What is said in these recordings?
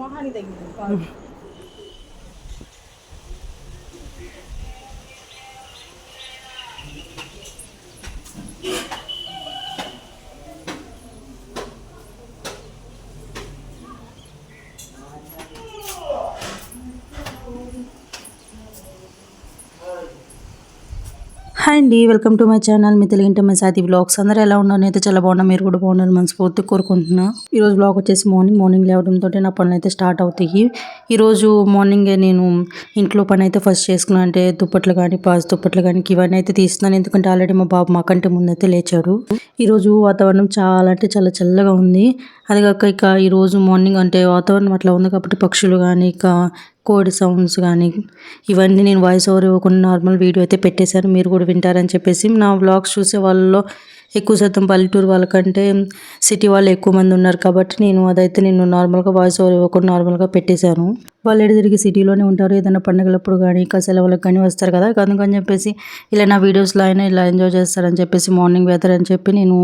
మొహానికి తగ్గింది కాలు. హాయ్ అండి వెల్కమ్ టు మై ఛానల్ మీ తెలుగు మై సాతి బ్లాగ్స్ అందరూ ఎలా ఉన్నారు? అయితే చాలా బాగున్నా మీరు కూడా బాగున్నారు మనస్ఫూర్తి కోరుకుంటున్నా. ఈరోజు బ్లాగ్ వచ్చేసి మార్నింగ్ మార్నింగ్ లేవడంతో నా పనులు అయితే స్టార్ట్ అవుతాయి ఈరోజు మార్నింగ్ మార్నింగే నేను ఇంట్లో పని అయితే ఫస్ట్ చేసుకున్నాను అంటే దుప్పట్లు కానీ పాస్ దుప్పట్లు కానీ ఇవన్నీ అయితే తీస్తున్నాను. ఎందుకంటే ఆల్రెడీ మా బాబు మాకంటే ముందైతే లేచాడు ఈరోజు వాతావరణం చాలా అంటే చాలా చల్లగా ఉంది. అది కాక ఇక ఈరోజు మార్నింగ్ అంటే వాతావరణం అట్లా ఉంది కాబట్టి పక్షులు కానీ ఇక కోడి సౌండ్స్ కానీ ఇవన్నీ నేను వాయిస్ ఓవర్ ఇవ్వకుండా నార్మల్ వీడియో అయితే పెట్టేశాను. మీరు కూడా వింటారని చెప్పేసి నా వ్లాగ్స్ చూసే వాళ్ళలో ఎక్కువ శాతం పల్లెటూరు వాళ్ళకంటే సిటీ వాళ్ళు ఎక్కువ మంది ఉన్నారు కాబట్టి నేను అదైతే నేను నార్మల్గా వాయిస్ ఓవర్ ఇవ్వకుండా నార్మల్గా పెట్టేశాను. వాళ్ళు ఎటు తిరిగి సిటీలోనే ఉంటారు. ఏదైనా పండుగలప్పుడు కానీ ఇంకా సెలవులకు కానీ వస్తారు కదా. అందుకని చెప్పేసి ఇలా నా వీడియోస్లో అయినా ఇలా ఎంజాయ్ చేస్తారని చెప్పేసి మార్నింగ్ వెదర్ అని చెప్పి నేను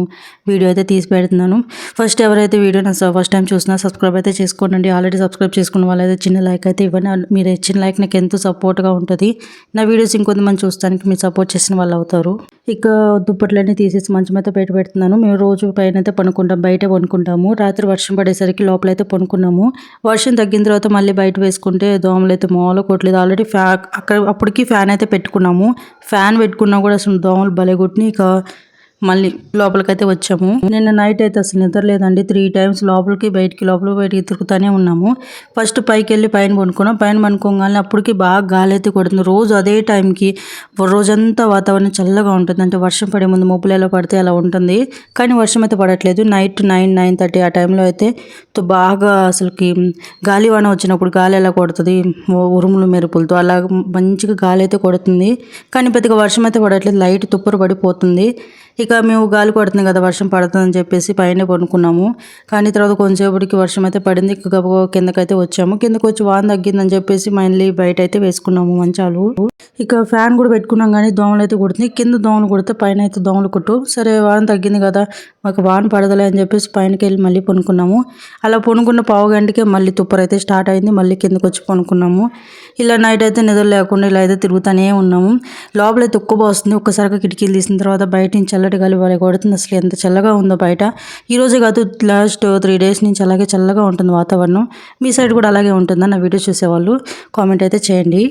వీడియో అయితే తీసి పెడుతున్నాను. ఫస్ట్ ఎవరైతే వీడియో నా ఫస్ట్ టైం చూసినా సబ్స్క్రైబ్ అయితే చేసుకోండి ఆల్రెడీ సబ్స్క్రైబ్ చేసుకున్న వాళ్ళైతే చిన్న లైక్ అయితే ఇవ్వండి. మీరు ఇచ్చిన లైక్ నాకు ఎంతో సపోర్ట్గా ఉంటుంది. నా వీడియోస్ ఇంకొంతమంది చూస్తానికి మీరు సపోర్ట్ చేసిన వాళ్ళు అవుతారు. ఇక దుప్పట్లన్నీ తీసేసి మంచం అయితే బయట పెడుతున్నాను. మేము రోజు పైన అయితే పనుకుంటాం బయట పనుకుంటాము రాత్రి వర్షం పడేసరికి లోపలైతే పనుకున్నాము వర్షం తగ్గిన తర్వాత మళ్ళీ బయట వేసుకుంటే దోమలు అయితే మూల కొట్టలేదు. ఆల్రెడీ ఫ్యా అక్కడ అప్పటికి ఫ్యాన్ అయితే పెట్టుకున్నాము. ఫ్యాన్ పెట్టుకున్నా కూడా అసలు దోమలు భలే కొట్టినాయి. ఇక మళ్ళీ లోపలికైతే వచ్చాము. నిన్న నైట్ అయితే అసలు నిద్ర లేదండి. త్రీ టైమ్స్ లోపలికి బయటికి లోపలికి బయటికి తిరుగుతూనే ఉన్నాము. ఫస్ట్ పైకి వెళ్ళి పైన పండుకున్నాం. పైన పనుకోగానే అప్పటికి బాగా గాలి అయితే కొడుతుంది. రోజు అదే టైంకి రోజంతా వాతావరణం చల్లగా ఉంటుంది. అంటే వర్షం పడే ముందు మబ్బులు ఎలా పడితే అలా ఉంటుంది. కానీ వర్షం అయితే పడట్లేదు. నైట్ నైన్ నైన్ థర్టీ ఆ టైంలో అయితే బాగా అసలుకి గాలివాన వచ్చినప్పుడు గాలి ఎలా కొడుతుంది? ఉరుములు మెరుపులతో అలా మంచిగా గాలి అయితే కొడుతుంది. కానీ పెద్దగా వర్షం అయితే పడట్లేదు. లైట్ తుప్పరు పడిపోతుంది. ఇక మేము గాలి పడుతుంది కదా వర్షం పడుతుందని చెప్పేసి పైన పడుకున్నాము. కానీ తర్వాత కొంచెంసేపటికి వర్షం అయితే పడింది ఇక కిందకైతే వచ్చాము. కిందకి వచ్చి వాన తగ్గిందని చెప్పేసి మళ్ళీ బయట అయితే వేసుకున్నాము మంచాలు. ఇక ఫ్యాన్ కూడా పెట్టుకున్నాం కానీ దోమలు అయితే కుడుతుంది కింద దోమలు కుడితే పైన అయితే దోమలు కుట్టు. సరే వాన తగ్గింది కదా మాకు వాన పడదలే అని చెప్పేసి పైనకి వెళ్ళి మళ్ళీ పనుకున్నాము. అలా పనుకున్న పావు గంటకే మళ్ళీ తుప్పర్ అయితే స్టార్ట్ అయింది. మళ్ళీ కిందకి వచ్చి పనుకున్నాము. ఇలా నైట్ అయితే నిద్ర లేకుండా ఇలా అయితే తిరుగుతూనే ఉన్నాము. లోపల ఉక్కు వస్తుంది. ఒక్కసారిగా కిటికీలు తీసిన తర్వాత బయట నుంచి చల్లటి గాలి వాళ్ళ కొడుతుంది. అసలు ఎంత చల్లగా ఉందో బయట. ఈరోజు కాదు లాస్ట్ త్రీ డేస్ నుంచి అలాగే చల్లగా ఉంటుంది వాతావరణం. మీ సైడ్ కూడా అలాగే ఉంటుందా? నా వీడియో చూసేవాళ్ళు. కామెంట్ అయితే చేయండి.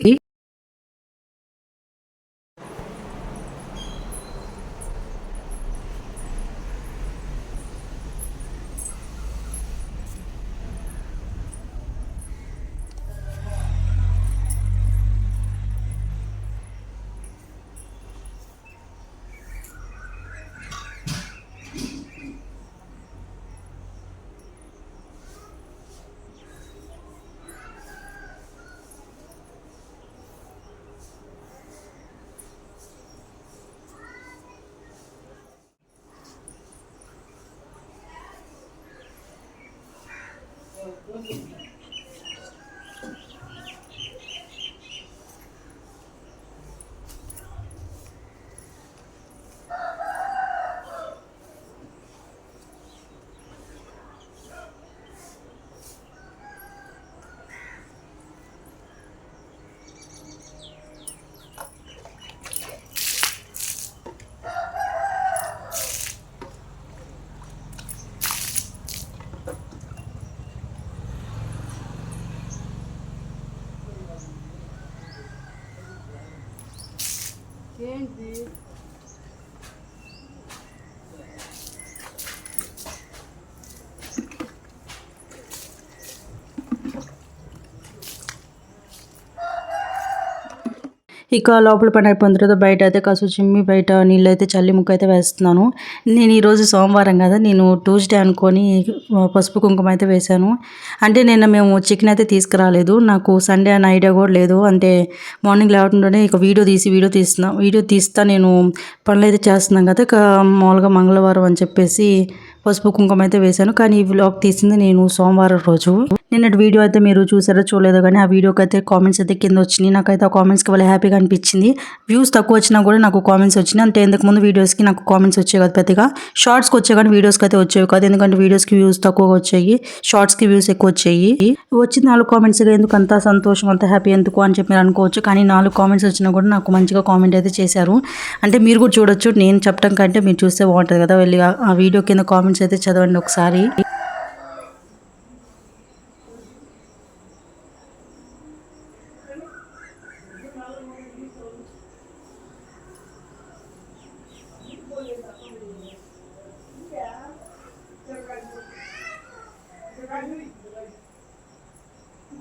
Candy. ఇక లోపల పని అయిపోయిన తర్వాత బయట అయితే కాసు చిమ్మి బయట నీళ్ళు అయితే చల్లి ముక్క అయితే వేస్తున్నాను. నేను ఈరోజు సోమవారం కదా నేను ట్యూస్డే అనుకొని పసుపు కుంకుమ అయితే వేశాను. అంటే నిన్న మేము చికెన్ అయితే తీసుకురాలేదు. నాకు సండే అనే ఐడియా కూడా లేదు. అంటే మార్నింగ్ లేవటంలోనే ఇక వీడియో తీసి వీడియో తీస్తున్నా. వీడియో తీస్తా నేను పనులు అయితే చేస్తున్నాం కదా ఇక మామూలుగా మంగళవారం అని చెప్పేసి పసుపు కుంకుమ అయితే వేశాను. కానీ ఈ వ్లాగ్ తీసింది నేను సోమవారం రోజు. నిన్నటి వీడియో అయితే మీరు చూసారో చూడలేదో కానీ ఆ వీడియోకి అయితే కామెంట్స్ అయితే కింద వచ్చినాయి. నాకైతే ఆ కామెంట్స్కి వాళ్ళ హ్యాపీగా అనిపించింది. వ్యూస్ తక్కువ వచ్చినా కూడా నాకు కామెంట్స్ వచ్చినాయి. అంటే ఇంతకు ముందు వీడియోస్కి నాకు కామెంట్స్ వచ్చాయి కదా పెద్దగా. షార్ట్స్కి వచ్చే కానీ వీడియోస్కి అయితే వచ్చేవి కాదు. ఎందుకంటే వీడియోస్కి వ్యూస్ తక్కువగా వచ్చాయి. షార్ట్స్కి వ్యూస్ ఎక్కువ వచ్చాయి. వచ్చిన నాలుగు కామెంట్స్గా ఎందుకు అంత సంతోషం అంత హ్యాపీ ఎందుకు అని చెప్పి మీరు అనుకోవచ్చు. కానీ నాలుగు కామెంట్స్ వచ్చినా కూడా నాకు మంచిగా కామెంట్ అయితే చేశారు. అంటే మీరు కూడా చూడొచ్చు. నేను చెప్పడం కంటే మీరు చూస్తే బాగుంటుంది కదా. వెళ్ళి ఆ వీడియో కింద కామెంట్స్ అయితే చదవండి ఒకసారి.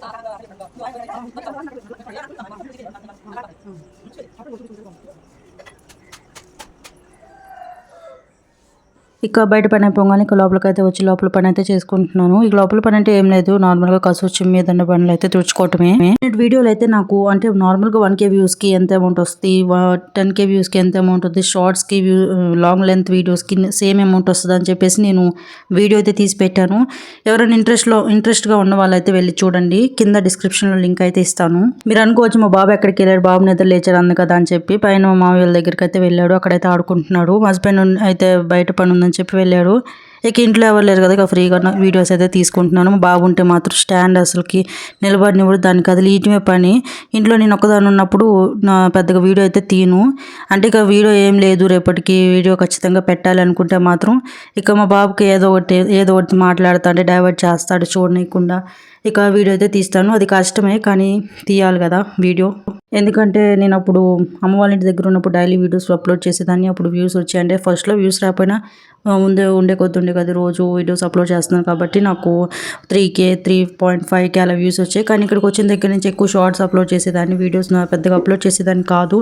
啊，那个，那个，那。ఇక బయట పని అయిపోగానే ఇక లోపలికైతే వచ్చి లోపల పని అయితే చేసుకుంటున్నాను. ఇక లోపల పని అంటే ఏం లేదు. నార్మల్గా కసు మీద పనులు అయితే తుడుచుకోవటమే. వీడియోలు అయితే నాకు అంటే నార్మల్గా వన్ కే వ్యూస్కి ఎంత అమౌంట్ వస్తుంది? టెన్ కే వ్యూస్కి ఎంత అమౌంట్ వస్తుంది? షార్ట్స్కి వ్యూ లాంగ్ లెంత్ వీడియోస్కి సేమ్ అమౌంట్ వస్తుంది అని చెప్పేసి నేను వీడియో అయితే తీసి పెట్టాను. ఎవరైనా ఇంట్రెస్ట్లో ఇంట్రెస్ట్గా ఉన్న వాళ్ళైతే వెళ్ళి చూడండి. కింద డిస్క్రిప్షన్లో లింక్ అయితే ఇస్తాను. మీరు అనుకోవచ్చు మా బాబు ఎక్కడికి వెళ్ళారు బాబు నిద్ర లేచారు అందు కదా అని చెప్పి పైన మా మామయ్య దగ్గరికి అయితే వెళ్ళాడు. అక్కడైతే ఆడుకుంటున్నాడు. హస్బెండ్ అయితే బయట పని చెప్పి వెళ్ళాడు. ఇక ఇంట్లో ఎవరు లేరు కదా ఇక ఫ్రీగా వీడియోస్ అయితే తీసుకుంటున్నాను. బాగుంటే బాబు ఉంటే మాత్రం స్టాండ్ అసలుకి నిలబడినప్పుడు దాన్ని కదిలియటమే పని. ఇంట్లో నేను ఒక్కదాని ఉన్నప్పుడు నా పెద్దగా వీడియో అయితే తీను. అంటే ఇక వీడియో ఏం లేదు రేపటికి వీడియో ఖచ్చితంగా పెట్టాలి అనుకుంటే మాత్రం ఇక మా బాబుకి ఏదో ఒకటి ఏదో ఒకటి మాట్లాడుతా అంటే డైవర్ట్ చేస్తాడు చూడనీయకుండా. ఇక వీడియో అయితే తీస్తాను. అది కష్టమే కానీ తీయాలి కదా వీడియో. ఎందుకంటే నేను అప్పుడు అమ్మ వాళ్ళ ఇంటి దగ్గర ఉన్నప్పుడు డైలీ వీడియోస్ అప్లోడ్ చేసేదాన్ని. అప్పుడు వ్యూస్ వచ్చాయంటే ఫస్ట్లో వ్యూస్ రాకపోయినా ముందే ఉండే ఉండే కొద్ది ఉండే కదా రోజు వీడియోస్ అప్లోడ్ చేస్తున్నాను కాబట్టి నాకు three K three point five K అలా వ్యూస్ వచ్చాయి. కానీ ఇక్కడికి వచ్చిన దగ్గర నుంచి ఎక్కువ షార్ట్స్ అప్లోడ్ చేసేదాన్ని వీడియోస్ నా పెద్దగా అప్లోడ్ చేసేదాన్ని కాదు.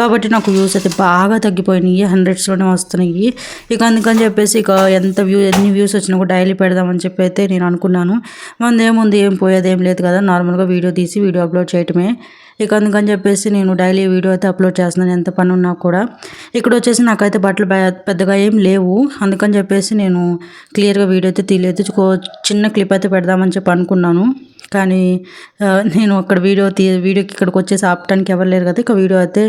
కాబట్టి నాకు వ్యూస్ అయితే బాగా తగ్గిపోయినాయి హండ్రెడ్స్లోనే వస్తున్నాయి. ఇక అందుకని చెప్పేసి ఇక ఎంత వ్యూ ఎన్ని వ్యూస్ వచ్చినా కూడా డైలీ పెడదామని చెప్పి అయితే నేను అనుకున్నాను. మంది ఏముంది ఏం పోయేది ఏం లేదు కదా నార్మల్గా వీడియో తీసి వీడియో అప్లోడ్ చేయటమే. ఇక అందుకని చెప్పేసి నేను డైలీ వీడియో అయితే అప్లోడ్ చేస్తున్నాను ఎంత పని ఉన్నా కూడా. ఇక్కడ వచ్చేసి నాకైతే బట్టలు పెద్దగా ఏం లేవు. అందుకని చెప్పేసి నేను క్లియర్గా వీడియో అయితే తీయలేదు. చిన్న క్లిప్ అయితే పెడదామని చెప్పి అనుకున్నాను. కానీ నేను అక్కడ వీడియో తీ వీడియోకి ఇక్కడికి వచ్చేసి ఆపటానికి ఎవరు లేరు కదా ఇక వీడియో అయితే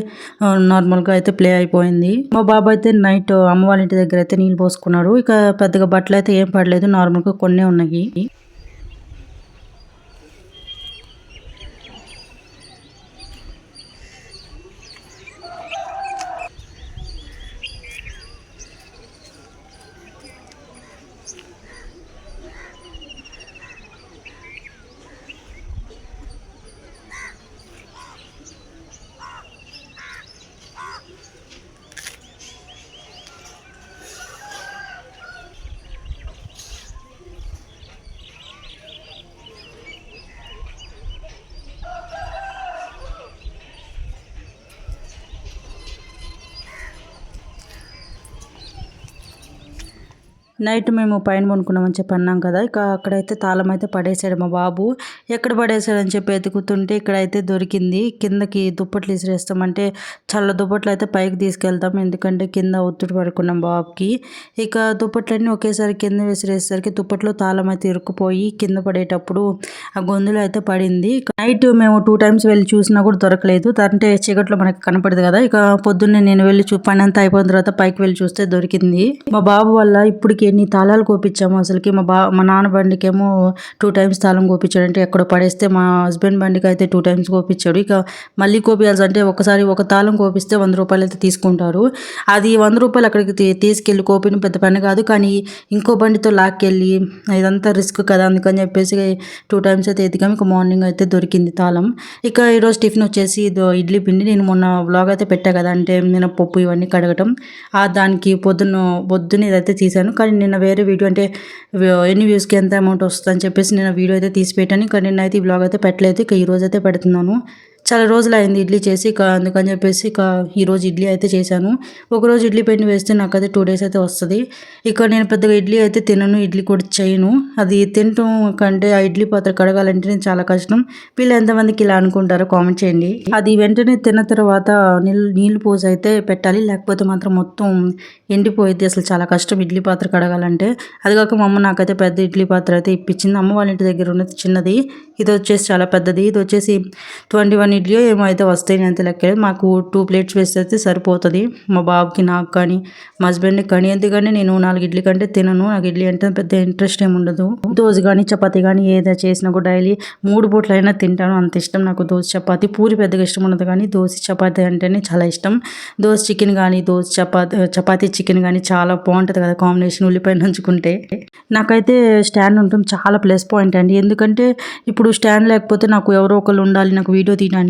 నార్మల్గా అయితే ప్లే అయిపోయింది. మా బాబు అయితే నైట్ అమ్మ వాళ్ళ ఇంటి దగ్గర అయితే నీళ్ళు పోసుకున్నాడు. ఇక పెద్దగా బట్టలు అయితే ఏం పడలేదు నార్మల్గా కొన్నే ఉన్నాయి. నైట్ మేము పైన పండుకున్నామని చెప్పి అన్నాం కదా. ఇక అక్కడైతే తాళం అయితే పడేసాడు మా బాబు. ఎక్కడ పడేసాడని చెప్పి ఎతుకుతుంటే ఇక్కడైతే దొరికింది. కిందకి దుప్పట్లు విసిరేస్తామంటే చల్ల దుప్పట్లు అయితే పైకి తీసుకెళ్తాం. ఎందుకంటే కింద ఒత్తిడి పడుకున్నాం బాబుకి. ఇక దుప్పట్లన్నీ ఒకేసారి కింద విసిరేసరికి దుప్పట్లో తాళం అయితే ఇరుక్కుపోయి కింద పడేటప్పుడు ఆ గొంతులో అయితే పడింది. నైట్ మేము టూ టైమ్స్ వెళ్ళి చూసినా కూడా దొరకలేదు. అంటే చీకట్లో మనకి కనపడదు కదా. ఇక పొద్దున్నే నేను వెళ్ళి చూ పని అంతా అయిపోయిన తర్వాత పైకి వెళ్ళి చూస్తే దొరికింది. మా బాబు వల్ల ఇప్పటికి ఎన్ని తాళాలు కోపించాము అసలుకి. మా బా మా నాన్న బండికి ఏమో టూ టైమ్స్ తాళం కోపించాడు అంటే ఎక్కడ పడేస్తే మా హస్బెండ్ బండికి అయితే టూ టైమ్స్ కోపించాడు. ఇక మళ్ళీ కోపించాల్సి అంటే ఒకసారి ఒక తాళం కోపిస్తే వంద రూపాయలు అయితే తీసుకుంటారు. అది వంద రూపాయలు అక్కడికి తీసుకెళ్ళి కోపిన పెద్ద పని కాదు. కానీ ఇంకో బండితో లాక్కెళ్ళి ఇదంతా రిస్క్ కదా అందుకని చెప్పేసి టూ టైమ్స్ అయితే ఎదిగాము ఇక మార్నింగ్ అయితే దొరికింది తాళం. ఇక ఈరోజు టిఫిన్ వచ్చేసి ఇదో ఇడ్లీ పిండి. నేను మొన్న వ్లాగ్ అయితే పెట్టా కదా అంటే నేను పప్పు ఇవన్నీ కడగటం. ఆ దానికి పొద్దున్న పొద్దున్న ఇదైతే తీసాను కానీ నిన్న వేరే వీడియో అంటే ఎన్ని వ్యూస్కి ఎంత అమౌంట్ వస్తుందని చెప్పేసి నేను వీడియో అయితే తీసి పెట్టాను కానీ నిన్న అయితే ఈ బ్లాగ్ అయితే పెట్టలేదు. ఇక ఈ రోజు అయితే పెడుతున్నాను. చాలా రోజులు అయింది ఇడ్లీ చేసి ఇక అందుకని చెప్పేసి ఇక ఈరోజు ఇడ్లీ అయితే చేశాను. ఒకరోజు ఇడ్లీ పిండి వేస్తే నాకు అయితే టూ డేస్ అయితే వస్తుంది. ఇక నేను పెద్దగా ఇడ్లీ అయితే తినను ఇడ్లీ కూడా చేయను. అది తినటం కంటే ఆ ఇడ్లీ పాత్ర కడగాలంటే నేను చాలా కష్టం. వీళ్ళు ఎంతమందికి ఇలా అనుకుంటారో కామెంట్ చేయండి. అది వెంటనే తిన్న తర్వాత నీళ్ళు నీళ్ళు పోసి అయితే పెట్టాలి. లేకపోతే మాత్రం మొత్తం ఎండిపోయింది అసలు చాలా కష్టం ఇడ్లీ పాత్ర కడగాలంటే. అది కాక మా అమ్మ నాకైతే పెద్ద ఇడ్లీ పాత్ర అయితే ఇప్పించింది. అమ్మ వాళ్ళ ఇంటి దగ్గర ఉన్నది చిన్నది. ఇది వచ్చేసి చాలా పెద్దది. ఇది వచ్చేసి ట్వంటీ వన్ ఇడ్లీ ఏమో అయితే వస్తాయి నేను మాకు టూ ప్లేట్స్ వేస్తే అయితే సరిపోతుంది. మా బాబుకి నాకు కానీ మా హస్బెండ్కి కానీ. ఎందుకంటే నేను నాలుగు ఇడ్లీ కంటే తినను. నాకు ఇడ్లీ అంటే పెద్ద ఇంట్రెస్ట్ ఏమి ఉండదు. దోశ కానీ చపాతి కానీ ఏదో చేసినా కూడా డైలీ మూడు పూట్ల అయినా తింటాను. అంత ఇష్టం నాకు దోశ చపాతి. పూరి పెద్దగా ఇష్టం ఉండదు కానీ దోశ చపాతి అంటేనే చాలా ఇష్టం. దోశ చికెన్ కానీ దోశ చపాతి చపాతీ చికెన్ కానీ చాలా బాగుంటుంది కదా కాంబినేషన్ ఉల్లిపాయ నంచుకుంటే. నాకైతే స్టాండ్ ఉండటం చాలా ప్లస్ పాయింట్ అండి. ఎందుకంటే ఇప్పుడు స్టాండ్ లేకపోతే నాకు ఎవరో ఒకరు ఉండాలి నాకు వీడియో తీయడానికి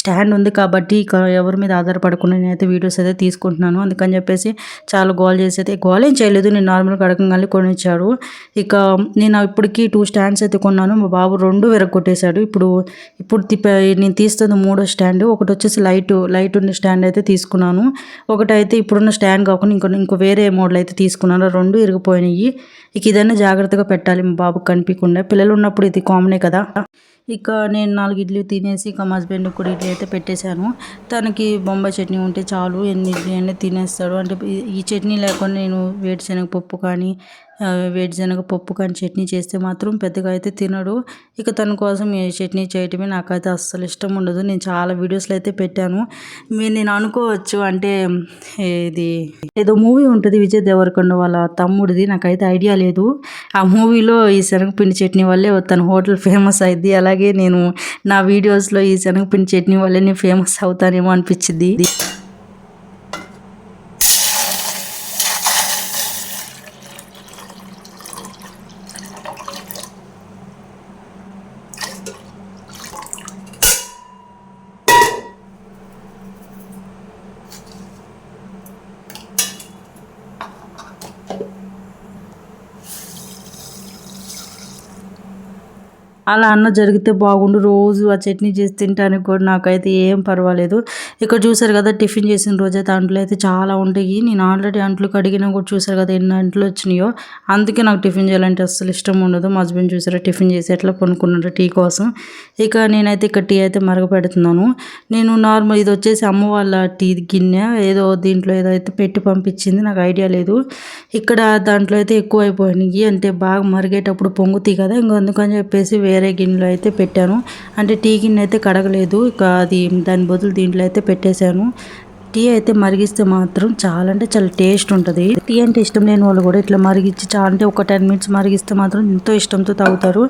స్టాండ్ ఉంది కాబట్టి ఇక ఎవరి మీద ఆధారపడకుండా నేనైతే వీడియోస్ అయితే తీసుకుంటున్నాను. అందుకని చెప్పేసి చాలా గోల్ చేసి అయితే గోల్ ఏం చేయలేదు. నేను నార్మల్గా అడగంగానే కొనిచ్చాడు ఇక నేను ఇప్పటికి టూ స్టాండ్స్ అయితే కొన్నాను. మా బాబు రెండు విరగొట్టేశాడు ఇప్పుడు ఇప్పుడు నేను తీస్తుంది మూడో స్టాండ్ ఒకటి వచ్చేసి లైట్ లైట్ ఉన్న స్టాండ్ అయితే తీసుకున్నాను. ఒకటైతే ఇప్పుడున్న స్టాండ్ కాకుండా ఇంకో ఇంకో వేరే మోడల్ అయితే తీసుకున్నాను. రెండు ఇరిగిపోయినాయి. ఇక ఇదన్నా జాగ్రత్తగా పెట్టాలి. మా బాబుకి కనిపించకుండా. పిల్లలు ఉన్నప్పుడు ఇది కామనే కదా. ఇక నేను నాలుగు ఇడ్లీ తినేసి ఇక మా హస్బెండ్ కూడా ఇడ్లీ అయితే పెట్టేశాను. తనకి బొంబాయి చట్నీ ఉంటే చాలు ఎన్ని ఇడ్లీ అయినా తినేస్తాడు. అంటే ఈ- చట్నీ లేకుండా నేను వేరుశనగ పప్పు కానీ ఆ, వేరుశనగ పప్పు కానీ చట్నీ చేస్తే మాత్రం పెద్దగా అయితే తినడు. ఇక తన కోసం ఈ చట్నీ చేయటమే నాకైతే అస్సలు ఇష్టం ఉండదు. నేను చాలా వీడియోస్లో అయితే పెట్టాను. మీరు నేను అనుకోవచ్చు అంటే ఇది ఏదో మూవీ ఉంటుంది విజయ్ దేవరకొండ వాళ్ళ తమ్ముడిది. నాకైతే ఐడియా లేదు. ఆ మూవీలో ఈ శనగపిండి చట్నీ వల్లే తన హోటల్ ఫేమస్ అయింది అలాగే నేను నా వీడియోస్లో ఈ శనగపిండి చట్నీ వల్లే నేను ఫేమస్ అవుతానేమో అనిపించింది అలా అన్న జరిగితే బాగుండు. రోజు ఆ చట్నీ చేసి తింటానికి కూడా నాకైతే ఏం పర్వాలేదు. ఇక్కడ చూసారు కదా టిఫిన్ చేసిన రోజైతే అంట్లు అయితే చాలా ఉంటాయి. నేను ఆల్రెడీ అంట్లు కడిగినా కూడా చూసారు కదా ఎన్ని అంట్లు వచ్చినాయో. అందుకే నాకు టిఫిన్ చేయాలంటే అస్సలు ఇష్టం ఉండదు. మా హస్బెండ్ చూసారా టిఫిన్ చేసి ఎట్లా పనుకున్నాడు టీ కోసం. ఇక నేనైతే ఇక్కడ టీ అయితే మరగపెడుతున్నాను. నేను నార్మల్ ఇది వచ్చేసి అమ్మ వాళ్ళ టీ గిన్నె ఏదో దీంట్లో ఏదో అయితే పెట్టి పంపించింది. నాకు ఐడియా లేదు. ఇక్కడ దాంట్లో అయితే ఎక్కువ అయిపోయినాయి. అంటే బాగా మరిగేటప్పుడు పొంగుతాయి కదా ఇంక అందుకని చెప్పేసి వేరే గిన్నెలో అయితే పెట్టాను. అంటే టీ గిన్నె అయితే కడగలేదు. ఇక అది దాని బదులు దీంట్లో అయితే పెట్టేశాను. టీ అయితే మరిగిస్తే మాత్రం చాలా అంటే చాలా టేస్ట్ ఉంటుంది. టీ అంటే ఇష్టం లేని వాళ్ళు కూడా ఇట్లా మరిగించి చాలా అంటే ఒక టెన్ మినిట్స్ మరిగిస్తే మాత్రం ఎంతో ఇష్టంతో తాగుతారు.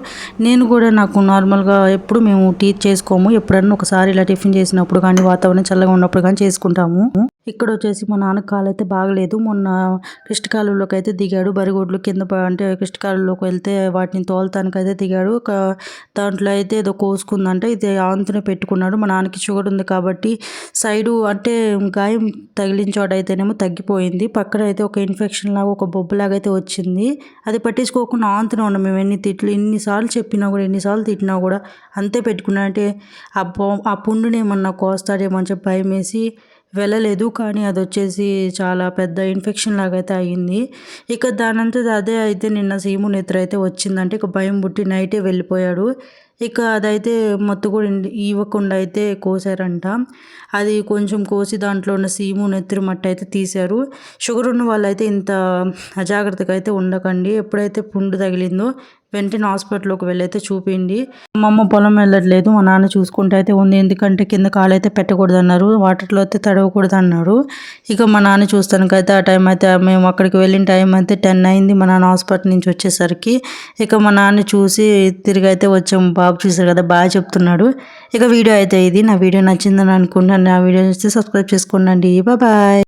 నేను కూడా నాకు నార్మల్గా ఎప్పుడు మేము టీ చేసుకోము. ఎప్పుడన్నా ఒకసారి ఇలా టిఫిన్ చేసినప్పుడు కానీ వాతావరణం చల్లగా ఉన్నప్పుడు కానీ చేసుకుంటాము. ఇక్కడ వచ్చేసి మా నాన్న కాలు అయితే బాగలేదు. మొన్న కృష్ణకాలంలోకి అయితే దిగాడు. బరిగొడ్లు కింద అంటే అంటే కృష్ణకాలంలోకి వెళ్తే వాటిని తోలతానికి అయితే దిగాడు. ఒక దాంట్లో అయితే ఏదో కోసుకుందంటే. ఇది ఆంతనే పెట్టుకున్నాడు. మా నాన్నకి షుగర్ ఉంది కాబట్టి సైడు అంటే గాయం తగిలిన చోట అయితేనేమో తగ్గిపోయింది. పక్కన అయితే ఒక ఇన్ఫెక్షన్ లాగా ఒక బొబ్బలాగా అయితే వచ్చింది. అది పట్టించుకోకుండా ఆంతనే ఉన్నాం మేము. ఎన్ని తిట్లు ఎన్నిసార్లు చెప్పినా కూడా ఎన్నిసార్లు తిట్టినా కూడా అంతే పెట్టుకున్నా. అంటే ఆ బొ ఆ పుండుని ఏమన్నా కోస్తాడేమో అని చెప్పి భయం వేసి వెళ్ళలేదు కానీ అది వచ్చేసి చాలా పెద్ద ఇన్ఫెక్షన్ లాగా అయితే అయ్యింది. ఇక దానంతా అదే అయితే నిన్న సీము నిద్ర అయితే వచ్చిందంటే ఇక భయం పుట్టి నైటే వెళ్ళిపోయాడు. ఇక అదైతే మత్తు కూడా ఇవ్వకుండా అయితే కోసారంట. అది కొంచెం కోసి దాంట్లో ఉన్న సీము నెత్తిరి మట్టి అయితే తీశారు. షుగర్ ఉన్న వాళ్ళైతే ఇంత అజాగ్రత్తగా అయితే ఉండకండి. ఎప్పుడైతే పుండు తగిలిందో వెంటనే హాస్పిటల్లోకి వెళ్ళైతే చూపిండి మా అమ్మ పొలం వెళ్ళట్లేదు మా నాన్న చూసుకుంటే అయితే ఉంది. ఎందుకంటే కింద కాలు అయితే పెట్టకూడదు అన్నారు వాటర్లో అయితే తడవకూడదు అన్నారు ఇక మా నాన్న చూస్తానికైతే ఆ టైం అయితే మేము అక్కడికి వెళ్ళిన టైం అయితే టెన్ అయింది. మా నాన్న హాస్పిటల్ నుంచి వచ్చేసరికి ఇక మా నాన్న చూసి తిరిగి అయితే వచ్చాము బాబు చూసారు కదా బాగా చెప్తున్నాడు. ఇక వీడియో అయితే ఇది. నా వీడియో నచ్చిందని అనుకుంటున్నాను. నా వీడియో చూస్తే సబ్స్క్రైబ్ చేసుకోండి. బాయ్.